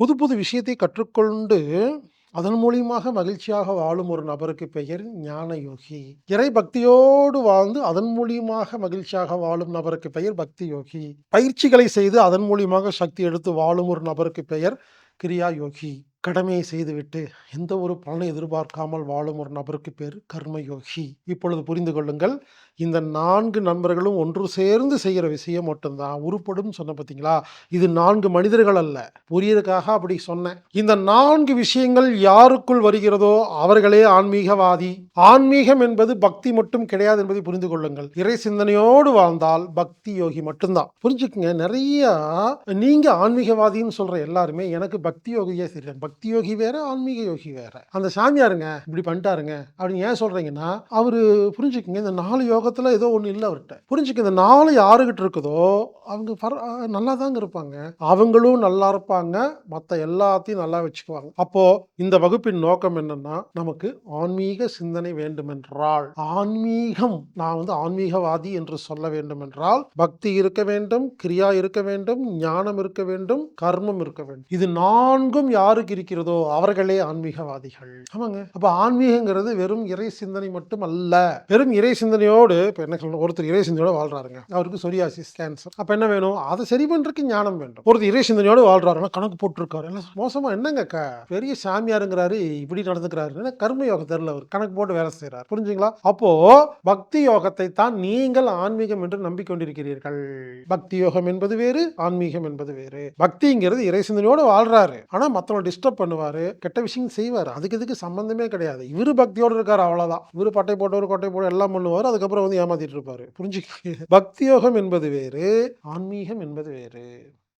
புது புது விஷயத்தை கற்றுக்கொண்டு அதன் மூலியமாக மகிழ்ச்சியாக வாழும் ஒரு நபருக்கு பெயர் ஞான யோகி இறை பக்தியோடு வாழ்ந்து அதன் மூலியமாக மகிழ்ச்சியாக வாழும் நபருக்கு பெயர் பக்தி யோகி பயிற்சிகளை செய்து அதன் மூலியமாக சக்தி எடுத்து வாழும் ஒரு நபருக்கு பெயர் கிரியா யோகி கடமையை செய்துவிட்டு எந்த ஒரு பலனை எதிர்பார்க்காமல் வாழும் ஒரு நபருக்கு பேர் கர்மயோகி. இப்பொழுது புரிந்து கொள்ளுங்கள் இந்த நான்கு நண்பர்களும் ஒன்று சேர்ந்து செய்கிற விஷயம் மட்டும்தான். உருப்படும் சொன்ன பார்த்தீங்களா இது நான்கு மனிதர்கள் அல்ல. புரியறதுக்காக அப்படி சொன்னேன். இந்த நான்கு விஷயங்கள் யாருக்குள் வருகிறதோ அவர்களே ஆன்மீகவாதி. ஆன்மீகம் என்பது பக்தி மட்டும் கிடையாது என்பதை புரிந்து கொள்ளுங்கள். இறை சிந்தனையோடு வாழ்ந்தால் பக்தி யோகி மட்டும்தான். புரிஞ்சுக்குங்க நிறைய நீங்க ஆன்மீகவாதின்னு சொல்ற எல்லாருமே எனக்கு பக்தி யோகியே தெரியும் பக்தி யோகி வேற ஆன்மீக யோகி வேற. அந்த சாமியாருங்க இப்படி பண்ணிட்டாருங்க அப்படின்னு ஏன் சொல்றீங்கன்னா அவரு புரிஞ்சுக்கங்க இந்த நாலு யோகத்துல ஏதோ ஒண்ணு இல்லை அவர்கிட்ட. புரிஞ்சுக்க இந்த நாலு யாருகிட்ட இருக்குதோ அவங்க நல்லா தாங்க இருப்பாங்க. அவங்களும் நல்லா இருப்பாங்க மற்ற எல்லாத்தையும் நல்லா வச்சுக்குவாங்க. அப்போ இந்த வகுப்பின் நோக்கம் என்னன்னா நமக்கு ஆன்மீக சிந்தனை வேண்டுமென்றால் ஆன்மீகம் நான் வந்து ஆன்மீகவாதி என்று சொல்ல வேண்டுமென்றால் பக்தி இருக்க வேண்டும் கிரியா இருக்க வேண்டும் ஞானம் இருக்க வேண்டும் கர்மம் இருக்க வேண்டும். இது நான்கும் யாருக்கு இருக்கிறதோ அவர்களே ஆன்மீகவாதிகள். ஆமாங்க. அப்ப ஆன்மீகங்கிறது வெறும் இறை சிந்தனை மட்டும் அல்ல வெறும் இறை சிந்தனையோடு இப்ப என்ன சொல்லணும் ஒருத்தர் இறை சிந்தனையோட வாழ்றாருங்க. அவருக்கு சொரியாசிஸ் கேன்சர் அப்ப என்ன வேணும்? அதை சரி பண்றதுக்கு ஞானம் வேண்டும். ஒருத்தர் இறை சிந்தனையோடு வாழ்றாருன்னா கணக்கு போட்டிருக்காரு. எல்லாம் மோசமா என்னங்க பெரிய சாமியாருங்கிறாரு இப்படி நடந்துக்கிறாரு கர்ம யோகம் தெரியல அவர். கணக்கு போட்டு வேலை செய்யறாரு புரிஞ்சுங்களா? அப்போ பக்தி யோகத்தை தான் நீங்கள் ஆன்மீகம் என்று நம்பிக்கொண்டிருக்கிறீர்கள். பக்தி யோகம் என்பது வேறு ஆன்மீகம் என்பது வேறு. பக்திங்கிறது இறை சிந்தனையோடு வாழ்றாரு. ஆனா மத்தவங்க டிஸ்டர்ப் பண்ணுவாரு கெட்ட விஷயம் செய்வாரு. அதுக்கு இதுக்கு சம்பந்தமே கிடையாது. இவரு பக்தியோடு இருக்காரு அவ்வளவுதான். இவரு பட்டை போட்டவர் கொட்டை போட்டு எல்லாம் பண்ணுவார். அதுக்கப்புறம் வந்து ஏமாத்திட்டு இருப்பாரு. புரிஞ்சுக்க பக்தி யோகம் என்பது வேறு ஆன்மீகம் என்பது வேறு.